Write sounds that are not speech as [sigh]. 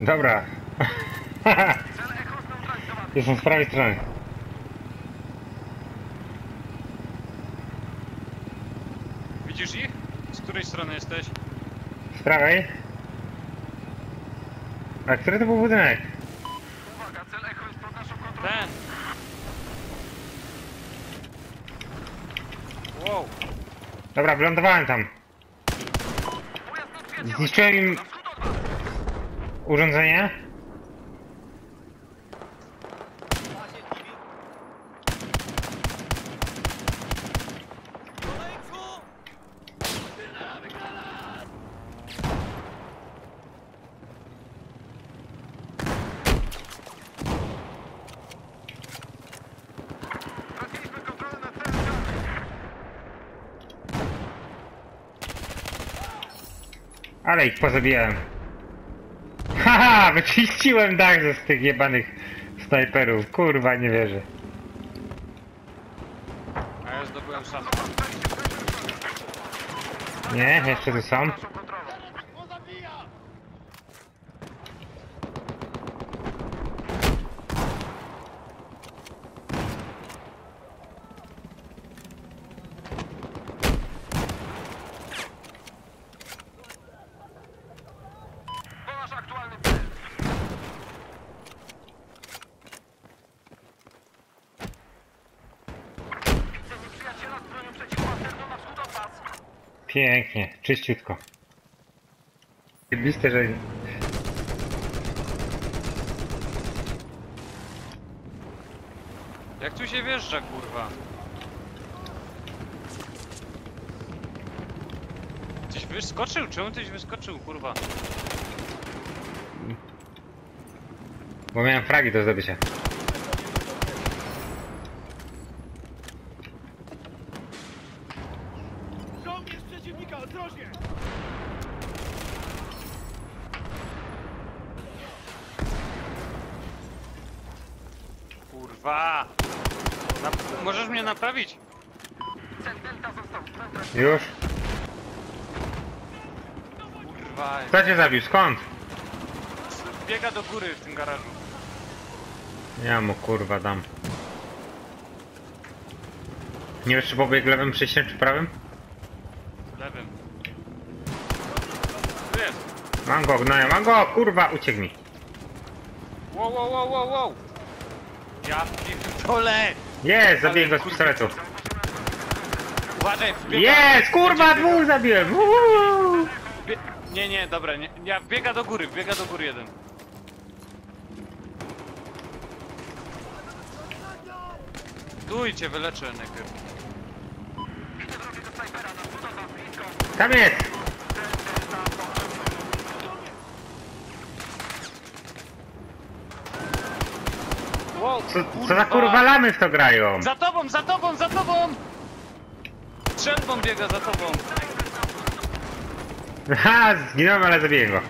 Dobra. [laughs] Jestem z prawej strony. Widzisz ich? Z której strony jesteś? Z prawej? A który to był budynek? Uwaga, cel Echo jest pod naszą kontrolą. Ten! Wow! Dobra, wylądowałem tam. Zniszczyłem im urządzenie. Ale ich pozabijałem. Wyczyściłem dach ze z tych jebanych snajperów. Kurwa, nie wierzę. A ja zdobyłem sam. Nie, jeszcze tu są. Pięknie, czyściutko. Bliskie, że... Jak tu się wjeżdża, kurwa? Tyś wyskoczył? Czemu tyś wyskoczył, kurwa? Bo miałem fragi do zdobycia. Ostrożnie! Kurwa! Nap możesz mnie naprawić? Cel Delta został neutralizowany. Już? Kurwa! Kto cię zabił? Skąd? Biega do góry w tym garażu. Ja mu kurwa dam. Nie wiesz czy pobiegł lewym przejściem czy prawym? Lewym. Tu jest! Mam go, no ja mam go, kurwa, uciekł mi. Wow, wow, wow, wow, wow! Ja pierdolę! Jest, zabiję go z pistoletu. Uważaj, wbiega... Jest, kurwa, dwóch zabiłem! Uuu. Nie, nie, dobra, nie. Ja biega do góry, biega do góry jeden. Dujcie, wyleczę najpierw. Widzę drogi Wow, Co, co za kurwa lamy w to grają? Za tobą, za tobą, za tobą! Strzelbą biega za tobą. Ha, zginąłem, ale zabiję go.